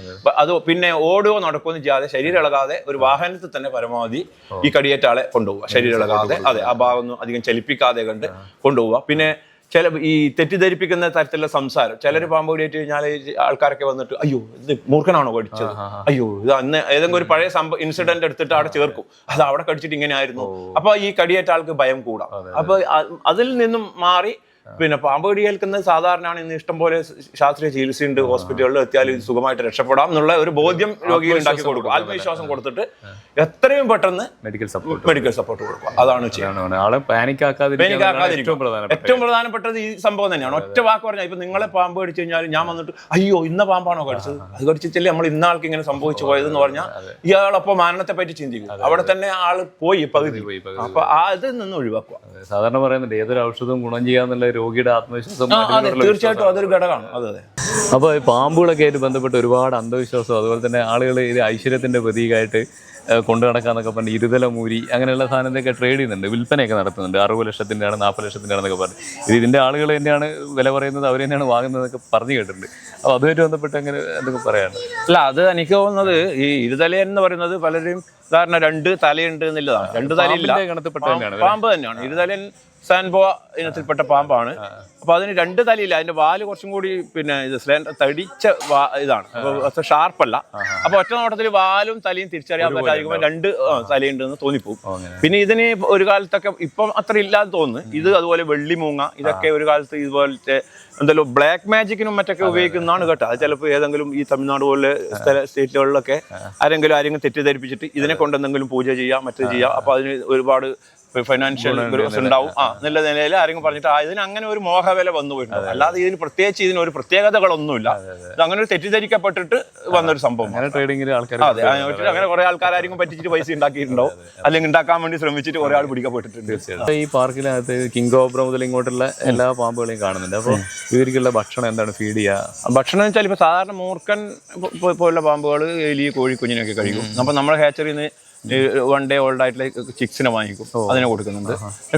അത്. പിന്നെ ഓടുകയോ നടക്കുകയോ ചെയ്യാതെ ശരീരം ഇളകാതെ ഒരു വാഹനത്തിൽ തന്നെ പരമാവധി ഈ കടിയേറ്റ ആളെ കൊണ്ടുപോവുക. ശരീരം ഇളകാതെ അതെ ആ ഭാഗം ഒന്നും അധികം ചലിപ്പിക്കാതെ കണ്ട് കൊണ്ടുപോവുക. പിന്നെ ചില ഈ തെറ്റിദ്ധരിപ്പിക്കുന്ന തരത്തിലുള്ള സംസാരം. ചിലർ പാമ്പ് കടിയേറ്റ് കഴിഞ്ഞാൽ ആൾക്കാരൊക്കെ വന്നിട്ട് അയ്യോ ഇത് മൂർഖനാണോ കടിച്ചത്? അയ്യോ ഇത് അന്ന് ഏതെങ്കിലും ഒരു പഴയ സംഭവം ഇൻസിഡന്റ് എടുത്തിട്ട് അവിടെ ചേർക്കും. അത്. അവിടെ കടിച്ചിട്ട് ഇങ്ങനെ ആയിരുന്നു അപ്പൊ ഈ കടിയേറ്റ ആൾക്ക് ഭയം കൂടാം. അപ്പൊ അതിൽ നിന്നും മാറി പിന്നെ പാമ്പ് കടിയേൽക്കുന്നത് സാധാരണയാണ് ഇന്ന് ഇഷ്ടം പോലെ ശാസ്ത്രീയ ചികിത്സയുണ്ട് ഹോസ്പിറ്റലുകളിൽ എത്തിയാൽ ഇത് സുഖമായിട്ട് രക്ഷപ്പെടാം എന്നുള്ള ഒരു ബോധ്യം രോഗികൾ ഉണ്ടാക്കി കൊടുക്കും. ആത്മവിശ്വാസം കൊടുത്തിട്ട് എത്രയും പെട്ടെന്ന് മെഡിക്കൽ സപ്പോർട്ട് മെഡിക്കൽ സപ്പോർട്ട് കൊടുക്കുക അതാണ് ആളെ. ഏറ്റവും പ്രധാനപ്പെട്ട ഏറ്റവും പ്രധാനപ്പെട്ടത് ഈ സംഭവം തന്നെയാണ്. ഒറ്റ വാക്ക് പറഞ്ഞാൽ ഇപ്പൊ നിങ്ങളെ പാമ്പ് കടിച്ചു കഴിഞ്ഞാൽ ഞാൻ വന്നിട്ട് അയ്യോ ഇന്ന പാമ്പാണോ കടിച്ചത്? അത് കടിച്ചിട്ടില്ലേ നമ്മൾ ഇന്ന ആൾക്ക് ഇങ്ങനെ സംഭവിച്ചു പോയത് എന്ന് പറഞ്ഞാൽ ഇയാളപ്പോ മരണത്തെ പറ്റി ചിന്തിക്കും. അവിടെ തന്നെ ആൾ പോയി പകുതി. അപ്പൊ അതിൽ നിന്ന് ഒഴിവാക്കുക. സാധാരണ പറയുന്നുണ്ട് ഏതൊരു ഔഷധവും ഗുണം ചെയ്യാന്നുള്ള രോഗിയുടെ ആത്മവിശ്വാസം തീർച്ചയായിട്ടും അതൊരു ഘടകമാണ്. അതെ അതെ. അപ്പോൾ ഈ പാമ്പുകളൊക്കെ ആയിട്ട് ബന്ധപ്പെട്ട് ഒരുപാട് അന്ധവിശ്വാസം അതുപോലെ തന്നെ ആളുകൾ ഇത് ഐശ്വര്യത്തിന്റെ പ്രതീകമായിട്ട് കൊണ്ടു നടക്കാന്നൊക്കെ പറഞ്ഞ് ഇരുതല മൂരി അങ്ങനെയുള്ള സാധനത്തൊക്കെ ട്രേഡ് ചെയ്യുന്നുണ്ട് വിൽപ്പനയൊക്കെ നടത്തുന്നുണ്ട്. അറുപത് ലക്ഷത്തിന്റെയാണ് നാൽപ്പത് ലക്ഷത്തിന്റെയാണെന്നൊക്കെ പറഞ്ഞ്. ഇത് ഇതിന്റെ ആളുകൾ തന്നെയാണ് വില പറയുന്നത് അവർ തന്നെയാണ് വാങ്ങുന്നതെന്നൊക്കെ പറഞ്ഞു കേട്ടിട്ടുണ്ട്. അപ്പോൾ അതുമായിട്ട് ബന്ധപ്പെട്ട് അങ്ങനെ എന്തൊക്കെ പറയാനുണ്ട്? അല്ല അത് എനിക്ക് തോന്നുന്നത് ഈ ഇരുതല എന്ന് പറയുന്നത് പലരും ഉദാഹരണം രണ്ട് തലയുണ്ട് എന്നുള്ളതാണ്. രണ്ട് തലയില്ല. പാമ്പ് തന്നെയാണ്. ഇരുതലൻ സാൻബോ ഇനത്തിൽപ്പെട്ട പാമ്പാണ്. അപ്പൊ അതിന് രണ്ട് തലയില്ല. അതിന്റെ വാൽ കുറച്ചും കൂടി പിന്നെ ഇത് തടിച്ച ഇതാണ്. അപ്പൊ ഷാർപ്പല്ല. അപ്പൊ ഒറ്റ നോട്ടത്തിൽ വാലും തലയും തിരിച്ചറിയാൻ പറ്റാതിരിക്കുമ്പോൾ രണ്ട് തലയുണ്ടെന്ന് തലയുണ്ട് എന്ന് തോന്നിപ്പോവും പിന്നെ ഇതിന് ഒരു കാലത്തൊക്കെ ഇപ്പം അത്ര ഇല്ലാന്ന് തോന്നുന്നു. ഇത് അതുപോലെ വെള്ളിമൂങ്ങ ഇതൊക്കെ ഒരു കാലത്ത് ഇതുപോലത്തെ എന്തല്ലോ ബ്ലാക്ക് മാജിക്കിനും മറ്റൊക്കെ ഉപയോഗിക്കുന്നതാണ് കേട്ടോ. അത് ചിലപ്പോൾ ഏതെങ്കിലും ഈ തമിഴ്നാട് പോലെ സ്ഥല സ്റ്റേറ്റുകളിലൊക്കെ ആരെങ്കിലും ആരെങ്കിലും തെറ്റിദ്ധരിപ്പിച്ചിട്ട് ഇതിനെ കൊണ്ട് എന്തെങ്കിലും പൂജ ചെയ്യാം മറ്റേ ചെയ്യാം. അപ്പൊ അതിന് ഒരുപാട് ഫൈനാൻഷ്യൽ ഉണ്ടാവും. ആ. നല്ല നിലയിൽ ആരെങ്കിലും പറഞ്ഞിട്ട് ആ ഇതിന് അങ്ങനെ ഒരു മോഹവില വന്നു പോയിട്ടുണ്ട് അല്ലാതെ ഇതിന് പ്രത്യേകിച്ച് ഇതിന് ഒരു പ്രത്യേകതകളൊന്നുമില്ല. ഇത് അങ്ങനെ ഒരു തെറ്റിദ്ധരിക്കപ്പെട്ടിട്ട് വന്നൊരു സംഭവം. അതെ. അങ്ങനെ കുറെ ആൾക്കാരായിരിക്കും പറ്റിച്ചിട്ട് പൈസ ഉണ്ടാക്കിയിട്ടുണ്ടാവും. അല്ലെങ്കിൽ ഉണ്ടാക്കാൻ വേണ്ടി ശ്രമിച്ചിട്ട് കുറെ ആൾ പിടിക്കപ്പെട്ടിട്ടുണ്ട്. ഈ പാർക്കിനകത്ത് കിങ് കോബ്ര മുതൽ ഇങ്ങോട്ടുള്ള എല്ലാ പാമ്പുകളെയും കാണുന്നുണ്ട്. അപ്പോൾ ഇവർക്കുള്ള ഭക്ഷണം എന്താണ് ഫീഡ് ചെയ്യുക? ഭക്ഷണം എന്ന് വെച്ചാൽ ഇപ്പൊ സാധാരണ മൂർക്കൻ പോലുള്ള പാമ്പുകൾ എലി കോഴി കുഞ്ഞിനൊക്കെ കഴിക്കും. അപ്പൊ നമ്മുടെ ഹാച്ചറിയിൽ നിന്ന് വൺ ഡേ ഓൾഡ് ആയിട്ടുള്ള ചിക്സിനെ വാങ്ങിക്കും അതിനെ കൊടുക്കുന്നുണ്ട്.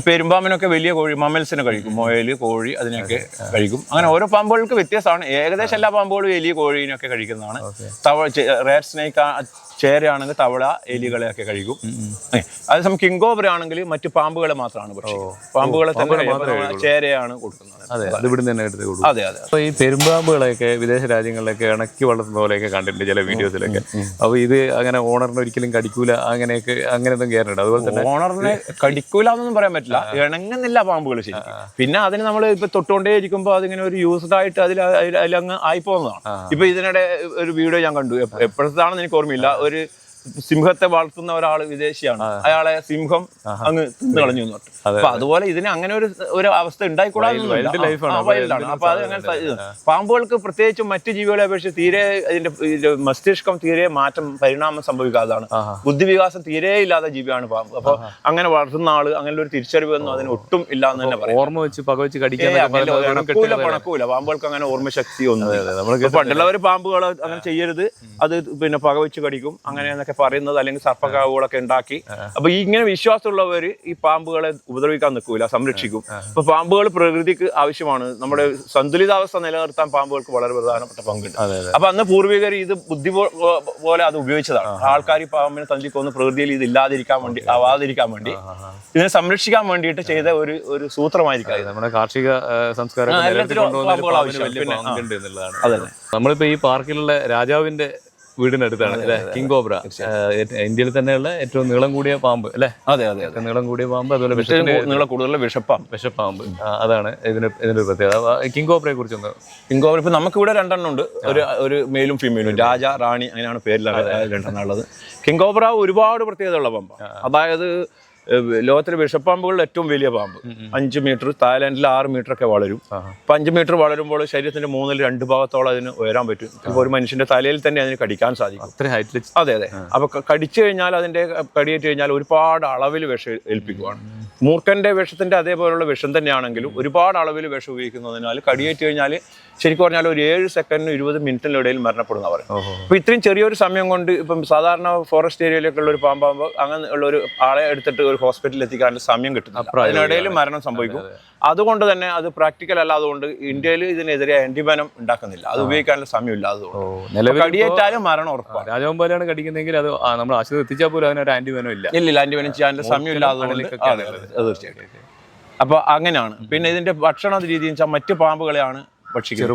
പെരുമ്പാമ്പിനൊക്കെ വലിയ കോഴി മമ്മൽസിനെ കഴിക്കും. മൊയൽ കോഴി അതിനൊക്കെ കഴിക്കും. അങ്ങനെ ഓരോ പാമ്പുകൾക്ക് വ്യത്യാസമാണ്. ഏകദേശം എല്ലാ പാമ്പുകളും എലി കോഴീനൊക്കെ കഴിക്കുന്നതാണ്. തവള റേർ സ്നേക്ക് ചേരയാണെങ്കിൽ തവള എലികളെയൊക്കെ കഴിക്കും. അതേസമയം കിങ്കോബർ ആണെങ്കിൽ മറ്റു പാമ്പുകളെ മാത്രമാണ് പാമ്പുകളെ തന്നെ. ചേരയാണ് കൊടുക്കുന്നത്. അതെ അത് അപ്പോൾ ഈ പെരുമ്പാമ്പുകളെയൊക്കെ വിദേശ രാജ്യങ്ങളിലൊക്കെ ഇണക്കി വളർത്തുന്ന പോലെയൊക്കെ കണ്ടിട്ടുണ്ട് ചില വീഡിയോസിലൊക്കെ അപ്പൊ ഇത് അങ്ങനെ ഓണറിന് ഒരിക്കലും കടിക്കൂല. അങ്ങനെയൊക്കെ അങ്ങനെയൊന്നും കയറുന്നുണ്ട് അതുപോലെ തന്നെ ഓണറിനെ കടിക്കൂല എന്നൊന്നും പറയാൻ പറ്റില്ല. ഇണങ്ങുന്നില്ല പാമ്പുകൾ ശരി പിന്നെ അതിന് നമ്മൾ ഇപ്പൊ തൊട്ടുകൊണ്ടേ ഇരിക്കുമ്പോൾ അതിങ്ങനെ ഒരു യൂസ്ഡ് ആയിട്ട് അതിൽ അതിലങ്ങ് ആയി പോകുന്നതാണ്. ഇപ്പൊ ഇതിനിടെ ഒരു വീഡിയോ ഞാൻ കണ്ടു. എപ്പ- എപ്പോഴത്താണെന്ന് എനിക്ക് ഓർമ്മയില്ല. ഒരു സിംഹത്തെ വളർത്തുന്ന ഒരാൾ വിദേശിയാണ്. അയാളെ സിംഹം അങ്ങ് തിന്നു കളഞ്ഞു പറഞ്ഞു. അപ്പൊ അതുപോലെ ഇതിന് അങ്ങനെ ഒരു ഒരു അവസ്ഥ ഉണ്ടായിക്കൂടാതാണ് അപ്പൊ അത് അങ്ങനെ പാമ്പുകൾക്ക് പ്രത്യേകിച്ച് മറ്റു ജീവികളെ അപേക്ഷിച്ച് തീരെ ഇതിന്റെ മസ്തിഷ്കം തീരെ മാറ്റം പരിണാമം സംഭവിക്കാതാണ് ബുദ്ധിവികാസം തീരെ ഇല്ലാത്ത ജീവിയാണ് പാമ്പ്. അപ്പൊ അങ്ങനെ വളർത്തുന്ന ആൾ അങ്ങനെ ഒരു തിരിച്ചറിവൊന്നും അതിന് ഒട്ടും ഇല്ല എന്ന് തന്നെ പറയാം. ഓർമ്മ വെച്ച് പക വെച്ച് ഇണക്കൂല, പണക്കൂല. പാമ്പുകൾക്ക് അങ്ങനെ ഓർമ്മ ശക്തി ഒന്നും പണ്ടുള്ളവർ പാമ്പുകൾ അങ്ങനെ ചെയ്യരുത്. അത് പിന്നെ പക വെച്ച് കടിക്കും. അങ്ങനെ എന്നൊക്കെ പറയുന്നത് അല്ലെങ്കിൽ സർപ്പക്കാവുകളൊക്കെ ഉണ്ടാക്കി. അപ്പൊ ഈ ഇങ്ങനെ വിശ്വാസമുള്ളവര് ഈ പാമ്പുകളെ ഉപദ്രവിക്കാൻ നിൽക്കൂല സംരക്ഷിക്കും. അപ്പൊ പാമ്പുകൾ പ്രകൃതിക്ക് ആവശ്യമാണ്. നമ്മുടെ സന്തുലിതാവസ്ഥ നിലനിർത്താൻ പാമ്പുകൾക്ക് വളരെ പ്രധാനപ്പെട്ട പങ്കുണ്ട്. അപ്പൊ അന്ന് പൂർവികർ ഇത് ബുദ്ധി പോലെ അത് ഉപയോഗിച്ചതാണ്. ആൾക്കാർ ഈ പാമ്പിനെ തല്ലിക്കൊന്ന് പ്രകൃതിയിൽ ഇത് ഇല്ലാതിരിക്കാൻ വേണ്ടി ആവാതിരിക്കാൻ വേണ്ടി ഇതിനെ സംരക്ഷിക്കാൻ വേണ്ടിയിട്ട് ചെയ്ത ഒരു ഒരു സൂത്രമായിരിക്കും നമ്മുടെ കാർഷിക സംസ്കാരം നമ്മളിപ്പോ ഈ പാർക്കിലുള്ള രാജാവിന്റെ വീടിനടുത്താണ് അല്ലെ? കിങ് കോബ്ര ഇന്ത്യയിൽ തന്നെയുള്ള ഏറ്റവും നീളം കൂടിയ പാമ്പ് അല്ലെ? അതെ അതെ അതെ. നീളം കൂടിയ പാമ്പ് അതുപോലെ നീളം കൂടുതലുള്ള വിഷപ്പാമ്പ്. വിഷപ്പാമ്പ്. അതാണ് ഇതിന് ഇതിന്റെ പ്രത്യേകത. കിങ് കോബ്രയെ കുറിച്ച് ഒന്ന് കിങ് കോബ്ര ഇപ്പൊ നമുക്കിവിടെ രണ്ടെണ്ണം ഉണ്ട്. ഒരു ഒരു മെയിലും ഫീമെയിലും രാജ റാണി അങ്ങനെയാണ് പേരിലാണ് രണ്ടെണ്ണം ഉള്ളത് കിങ് കോബ്ര ഒരുപാട് പ്രത്യേകതയുള്ള പാമ്പ് അതായത് ലോകത്തിലെ വിഷപ്പാമ്പുകളിൽ ഏറ്റവും വലിയ പാമ്പ്. അഞ്ച് മീറ്റർ തായ്ലാന്റിൽ ആറ് മീറ്റർ ഒക്കെ വളരും അപ്പൊ അഞ്ച് മീറ്റർ വളരുമ്പോൾ ശരീരത്തിന്റെ മൂന്നിൽ രണ്ട് ഭാഗത്തോളം അതിന് ഉയരാൻ പറ്റും. ഇപ്പൊ ഒരു മനുഷ്യന്റെ തലയിൽ തന്നെ അതിന് കടിക്കാൻ സാധിക്കും. അതെ അതെ. അപ്പൊ കടിച്ചു കഴിഞ്ഞാൽ അതിന്റെ കടിയേറ്റ് കഴിഞ്ഞാൽ ഒരുപാട് അളവിൽ വിഷം ഏൽപ്പിക്കുവാണ്. മൂർഖന്റെ വിഷത്തിന്റെ അതേപോലുള്ള വിഷം തന്നെയാണെങ്കിലും ഒരുപാട് അളവിൽ വിഷം ഉപയോഗിക്കുന്നതിനാൽ കടിയേറ്റ് കഴിഞ്ഞാൽ ശരിക്കും പറഞ്ഞാൽ ഒരു ഏഴ് സെക്കൻഡിനും ഇരുപത് മിനിറ്റിനിടയിൽ മരണപ്പെടുന്ന പറയും അപ്പൊ ഇത്രയും ചെറിയൊരു സമയം കൊണ്ട് ഇപ്പം സാധാരണ ഫോറസ്റ്റ് ഏരിയയിലൊക്കെ ഉള്ള ഒരു പാമ്പാകുമ്പോൾ അങ്ങനെ ഉള്ള ഒരു ആളെ എടുത്തിട്ട് ഒരു ഹോസ്പിറ്റലിൽ എത്തിക്കാനുള്ള സമയം കിട്ടുന്നു അതിനിടയിൽ മരണം സംഭവിക്കും. അതുകൊണ്ട് തന്നെ അത് പ്രാക്ടിക്കൽ അല്ലാതുകൊണ്ട് ഇന്ത്യയിൽ ഇതിനെതിരെ ആന്റിബനം ഉണ്ടാക്കുന്നില്ല. അത് ഉപയോഗിക്കാനുള്ള സമയം ഓ കടിയേറ്റാലും മരണം ഉറപ്പാണ്. രാജവമ്പാലാണ് കടിക്കുന്നെങ്കിൽ അത് നമ്മൾ ആശുപത്രി എത്തിച്ചാൽ പോലും അതിനൊരു ആന്റിബനം ഇല്ല. ഇല്ല ആന്റിബനം ചെയ്യാനുള്ള സമയം ഇല്ലാത്തതുകൊണ്ട് അണലിക്കൊക്കെ അതെ, അതെ, തീർച്ചയായിട്ടും അപ്പൊ അങ്ങനെയാണ്. പിന്നെ ഇതിന്റെ ഭക്ഷണ രീതി വെച്ചാൽ മറ്റു പാമ്പുകളെയാണ്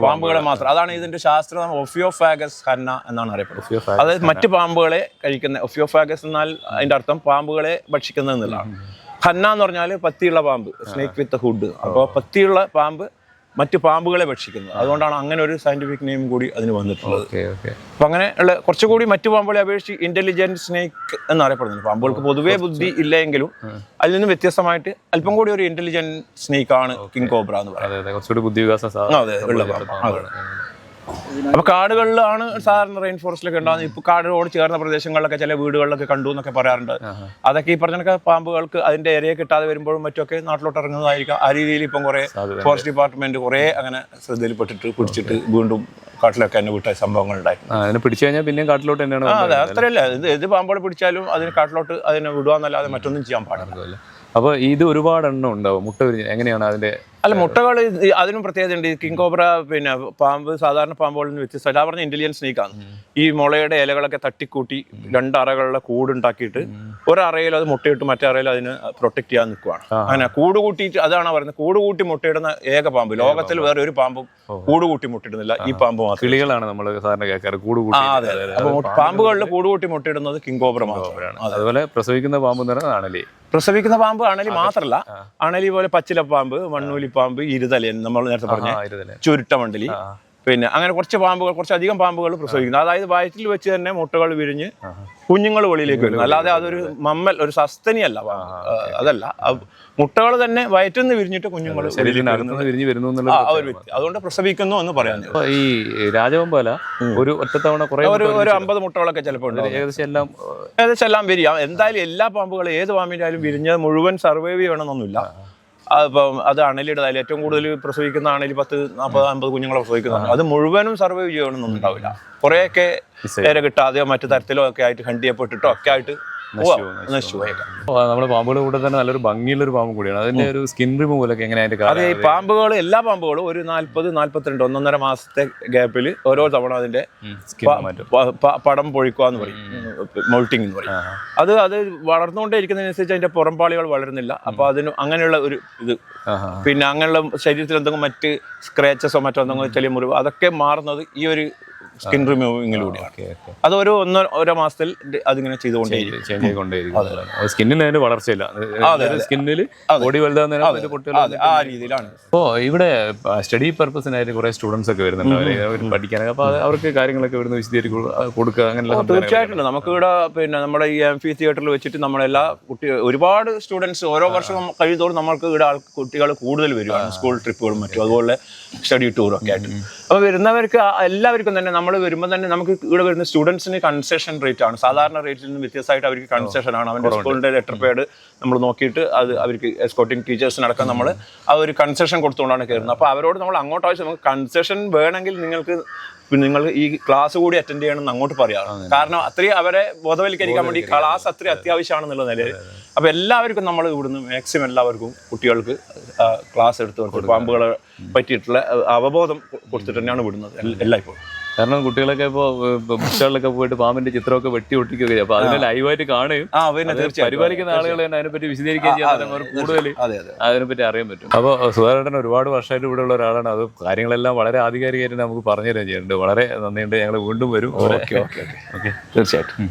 പാമ്പുകളെ മാത്രം. അതാണ് ഇതിന്റെ ശാസ്ത്രം. ഒഫിയോഫാഗസ് ഹന്ന എന്നാണ് അറിയപ്പെടുന്നത്. അതായത് മറ്റു പാമ്പുകളെ കഴിക്കുന്ന ഒഫിയോഫാഗസ് എന്നാൽ അതിന്റെ അർത്ഥം പാമ്പുകളെ ഭക്ഷിക്കുന്നത് എന്നുള്ളതാണ്. ഹന്ന എന്ന് പറഞ്ഞാൽ പത്തിയുള്ള പാമ്പ്. Snake with hood. അപ്പോൾ പത്തിയുള്ള പാമ്പ് മറ്റു പാമ്പുകളെ ഭക്ഷിക്കുന്നത് അതുകൊണ്ടാണ് അങ്ങനെ ഒരു സയന്റിഫിക് നെയിം കൂടി അതിന് വന്നിട്ടുള്ളത്. അപ്പൊ അങ്ങനെ ഉള്ള കുറച്ചുകൂടി മറ്റു പാമ്പുകളെ അപേക്ഷിച്ച് ഇന്റലിജന്റ് സ്നേക്ക് എന്നറിയപ്പെടുന്നു പാമ്പുകൾക്ക് പൊതുവേ ബുദ്ധി ഇല്ലെങ്കിലും അതിൽ നിന്ന് വ്യത്യസ്തമായിട്ട് അല്പം കൂടി ഒരു ഇന്റലിജന്റ് സ്നേക്ക് ആണ് കിങ് കോബ്ര എന്ന് പറയുന്നത്. കുറച്ചുകൂടി ബുദ്ധിവികാസം സാ- അതെ ഉള്ള പാമ്പ്. അതെ. അപ്പൊ കാടുകളിലാണ് സാധാരണ റെയിൻ ഫോറസ്റ്റിലൊക്കെ ഉണ്ടാകുന്നത്. ഇപ്പൊ കാടിനോട് ചേർന്ന പ്രദേശങ്ങളിലൊക്കെ ചില വീടുകളിലൊക്കെ കണ്ടു എന്നൊക്കെ പറയാറുണ്ട്. അതൊക്കെ ഈ പറഞ്ഞ പാമ്പുകൾക്ക് അതിന്റെ ഏരിയ കിട്ടാതെ വരുമ്പോഴും മറ്റൊക്കെ നാട്ടിലോട്ട് ഇറങ്ങുന്നതായിരിക്കാം. ആ രീതിയിൽ ഇപ്പം കുറെ ഫോറസ്റ്റ് ഡിപ്പാർട്ട്മെന്റ് കുറെ അങ്ങനെ ശ്രദ്ധയിൽപ്പെട്ടിട്ട് കുടിച്ചിട്ട് വീണ്ടും കാട്ടിലൊക്കെ എന്നെ വിട്ട സംഭവങ്ങൾ ഉണ്ടായിരുന്നു പിടിച്ചു കഴിഞ്ഞാൽ പിന്നെ കാട്ടിലോട്ട് തന്നെയാണ് അതെ അത്രയല്ല. ഇത് ഏത് പാമ്പോടെ പിടിച്ചാലും അതിന് കാട്ടിലോട്ട് അതിനെ വിടുവാന്നല്ലാതെ മറ്റൊന്നും ചെയ്യാൻ പാടില്ല. വരുന്നത് അപ്പൊ ഇത് ഒരുപാട് എണ്ണം ഉണ്ടാവും. മുട്ട വിരിഞ്ഞ് എങ്ങനെയാണ് അതിന്റെ അല്ല മുട്ടകൾ അതിനും പ്രത്യേകത ഉണ്ട്. കിങ് കോബ്ര പിന്നെ പാമ്പ് സാധാരണ പാമ്പുകളിൽ നിന്ന് വ്യത്യസ്തമല്ല ആ പറഞ്ഞ ഇന്റലിജൻസ് സ്നേക്കാണ് ഈ മുളയുടെ ഇലകളൊക്കെ തട്ടിക്കൂട്ടി രണ്ടറകളുടെ കൂടുണ്ടാക്കിയിട്ട് ഒരറയിൽ അത് മുട്ടയിട്ട് മറ്റേ അറയിൽ അതിന് പ്രൊട്ടക്ട് ചെയ്യാൻ നിൽക്കുവാണ്. അങ്ങനെ കൂട് കൂട്ടിയിട്ട് അതാണ് പറയുന്നത്. കൂട് കൂട്ടി മുട്ടയിടുന്ന ഏക പാമ്പ്. ലോകത്തിൽ വേറെ ഒരു പാമ്പും കൂട് കൂട്ടി മുട്ടയിടുന്നില്ല ഈ പാമ്പ് മാത്രം. കിളികളാണ് നമ്മൾ സാധാരണ കേൾക്കാറ്. കൂട് കൂട്ടി. അതെ പാമ്പുകളിൽ കൂട് കൂട്ടി മുട്ടയിടുന്നത് കിങ് കോബ്ര മാത്രമാണ് അതെ. അതുപോലെ പ്രസവിക്കുന്ന പാമ്പ് എന്ന് പറയുന്നത് ആണല്ലേ പ്രസവിക്കുന്ന പാമ്പ് അണലി മാത്രല്ല. അണലി പോലെ പച്ചില പാമ്പ് പച്ചിലപ്പാമ്പ് മണ്ണൂലിപ്പാമ്പ് ഇരുതലയൻ നമ്മൾ നേരത്തെ പറഞ്ഞ ചുരുട്ട പിന്നെ അങ്ങനെ കുറച്ച് പാമ്പുകൾ കുറച്ചധികം പാമ്പുകൾ പ്രസവിക്കുന്നു. അതായത് വയറ്റിൽ വെച്ച് തന്നെ മുട്ടകൾ വിരിഞ്ഞ് കുഞ്ഞുങ്ങൾ വെളിയിലേക്ക് വരുന്നു. അല്ലാതെ അതൊരു മമ്മൽ ഒരു സസ്തനിയല്ല. അതല്ല. മുട്ടകൾ തന്നെ വയറ്റിൽ നിന്ന് വിരിഞ്ഞിട്ട് കുഞ്ഞുങ്ങൾ വിരിഞ്ഞു വരുന്നു അതുകൊണ്ട് പ്രസവിക്കുന്നു എന്ന് പറയാൻ ഈ രാജവമ്പാല ഒരു ഒറ്റത്തവണ കുറെ ഒരു ഒരു അമ്പത് മുട്ടകളൊക്കെ ചിലപ്പോൾ ഉണ്ട് ഏകദേശം എല്ലാം ഏകദേശം എല്ലാം വിരിയാം. എന്തായാലും എല്ലാ പാമ്പുകളും ഏത് പാമ്പിന്റെ ആയാലും വിരിഞ്ഞ് മുഴുവൻ സർവൈവ് ചെയ്യണമെന്നൊന്നുമില്ല. അപ്പം അത് അണലിടതായാലും ഏറ്റവും കൂടുതൽ പ്രസവിക്കുന്ന അണലി പത്ത് നാൽപ്പത് അമ്പത് കുഞ്ഞുങ്ങളെ പ്രസവിക്കുന്നുണ്ട്. അത് മുഴുവനും സർവൈവ് ചെയ്യണമെന്നൊന്നും ഉണ്ടാവില്ല. കുറേയൊക്കെ നേരെ കിട്ടാതെയോ മറ്റു തരത്തിലോ ഒക്കെ ആയിട്ട് ഹണ്ട് ചെയ്യപ്പെട്ടിട്ടോ ഒക്കെ ആയിട്ട് പോവാം. നശിച്ചു പോയേക്കാം. നമ്മുടെ പാമ്പുകൾ കൂടെ തന്നെ നല്ലൊരു ഭംഗിയുള്ള ഒരു പാമ്പ് കൂടിയാണ്. അതിന്റെ ഒരു സ്കിൻ റിമൂവ് ഒക്കെ എങ്ങനെയായിട്ട് അതെ അത് ഈ പാമ്പുകൾ എല്ലാ പാമ്പുകളും ഒരു നാല്പത് നാല്പത്തിരണ്ട് ഒന്നൊന്നര മാസത്തെ ഗ്യാപ്പിൽ ഓരോ തവണ അതിന്റെ പടം പൊഴിക്കുക എന്ന് പറയും. മൗൾട്ടിങ് എന്ന് പറയും. അത് അത് വളർന്നുകൊണ്ടേ ഇരിക്കുന്നതിനനുസരിച്ച് അതിന്റെ പുറംപാളികൾ വളരുന്നില്ല. അപ്പൊ അതിന് അങ്ങനെയുള്ള ഒരു ഇത്. പിന്നെ അങ്ങനെയുള്ള ശരീരത്തിൽ എന്തെങ്കിലും മറ്റ് സ്ക്രാച്ചസോ മറ്റോ എന്തെങ്കിലും ചെറിയ മുറിവ് അതൊക്കെ മാറുന്നത് ഈ ഒരു സ്കിൻ റിമൂവിങ്ങിലൂടെയാണ്. അത് ഒരു ഒന്നോ ഓരോ മാസത്തിൽ അതിങ്ങനെ ചെയ്തുകൊണ്ടേയിരിക്കും ചേഞ്ച് ആയിക്കൊണ്ടേയിരിക്കും സ്കിന്നിന് അതിന് വളർച്ചയില്ല. സ്കിന്നിൽ ബോഡി വലുതാകുന്ന ആ രീതിയിലാണ്. അപ്പോൾ ഇവിടെ സ്റ്റഡി പർപ്പസിനായിട്ട് കുറെ സ്റ്റുഡൻസ് ഒക്കെ വരുന്നുണ്ട്. അവർ പഠിക്കാനൊക്കെ. അപ്പോൾ അവർക്ക് കാര്യങ്ങളൊക്കെ ഇവിടുന്ന് വിശദീകരിക്കുക കൊടുക്കുക അങ്ങനെയുള്ള തീർച്ചയായിട്ടും. നമുക്ക് ഇവിടെ പിന്നെ നമ്മുടെ ഈ എം ഫി തിയേറ്ററിൽ വെച്ചിട്ട് നമ്മളെല്ലാ കുട്ടി ഒരുപാട് സ്റ്റുഡൻസ് ഓരോ വർഷം കഴിയുന്നതോറും നമ്മൾക്ക് ഇവിടെ ആൾ കുട്ടികൾ കൂടുതൽ വരുവാണ് സ്കൂൾ ട്രിപ്പുകളും മറ്റും അതുപോലെ സ്റ്റഡി ടൂറും ഒക്കെ ആയിട്ട്. അപ്പോൾ വരുന്നവർക്ക് എല്ലാവർക്കും തന്നെ നമ്മൾ വരുമ്പോൾ തന്നെ നമുക്ക് ഇവിടെ വരുന്ന സ്റ്റുഡൻസിന് കൺസെഷൻ റേറ്റ് ആണ്. സാധാരണ റേറ്റിൽ നിന്ന് വ്യത്യസ്തമായിട്ട് അവർക്ക് കൺസെഷൻ ആണ്. അവന്റെ സ്കൂളിന്റെ ലെറ്റർ പേഡ് നമ്മൾ നോക്കിയിട്ട് അത് അവർക്ക് എസ്കോട്ടിംഗ് ടീച്ചേഴ്സിനടക്കം നമ്മൾ ആ ഒരു കൺസെഷൻ കൊടുത്തുകൊണ്ടാണ് കയറുന്നത് അപ്പോൾ അവരോട് നമ്മൾ അങ്ങോട്ട് ആവശ്യം നമുക്ക് കൺസെഷൻ വേണമെങ്കിൽ നിങ്ങൾക്ക് നിങ്ങൾ ഈ ക്ലാസ് കൂടി അറ്റൻഡ് ചെയ്യണമെന്ന് അങ്ങോട്ട് പറയാം. കാരണം അത്രയും അവരെ ബോധവൽക്കരിക്കാൻ വേണ്ടി ക്ലാസ് അത്രയും അത്യാവശ്യമാണെന്നുള്ള നിലയിൽ. അപ്പൊ എല്ലാവർക്കും നമ്മൾ ഇവിടുന്ന് മാക്സിമം എല്ലാവർക്കും കുട്ടികൾക്ക് ക്ലാസ് എടുത്ത് കൊടുത്ത് പാമ്പുകളെ പറ്റിയിട്ടുള്ള അവബോധം കൊടുത്തിട്ട് തന്നെയാണ് വിടുന്നത്. എല്ലാം എല്ലായ്പ്പോഴും. കാരണം കുട്ടികളൊക്കെ ഇപ്പോ ബുക്കുകളിലൊക്കെ പോയിട്ട് പാമ്പിന്റെ ചിത്രമൊക്കെ വെട്ടി ഒട്ടിക്കുകയും അപ്പൊ അതിനെ ലൈവായിട്ട് കാണുകയും പരിപാലിക്കുന്ന ആളുകൾ തന്നെ അതിനെപ്പറ്റി വിശദീകരിക്കുകയും ചെയ്യാൻ കൂടുതൽ അതെ അതെ അതിനെപ്പറ്റി അറിയാൻ പറ്റും. അപ്പോൾ സുധാകരേട്ടൻ ഒരുപാട് വർഷമായിട്ട് ഇവിടെ ഉള്ള ഒരാളാണ്. അത് കാര്യങ്ങളെല്ലാം വളരെ ആധികാരികമായിട്ട് നമുക്ക് പറഞ്ഞു തരാൻ ചെയ്യുന്നുണ്ട്. വളരെ നന്ദിയുണ്ട്. ഞങ്ങൾ വീണ്ടും വരും. Okay okay okay. തീർച്ചയായിട്ടും.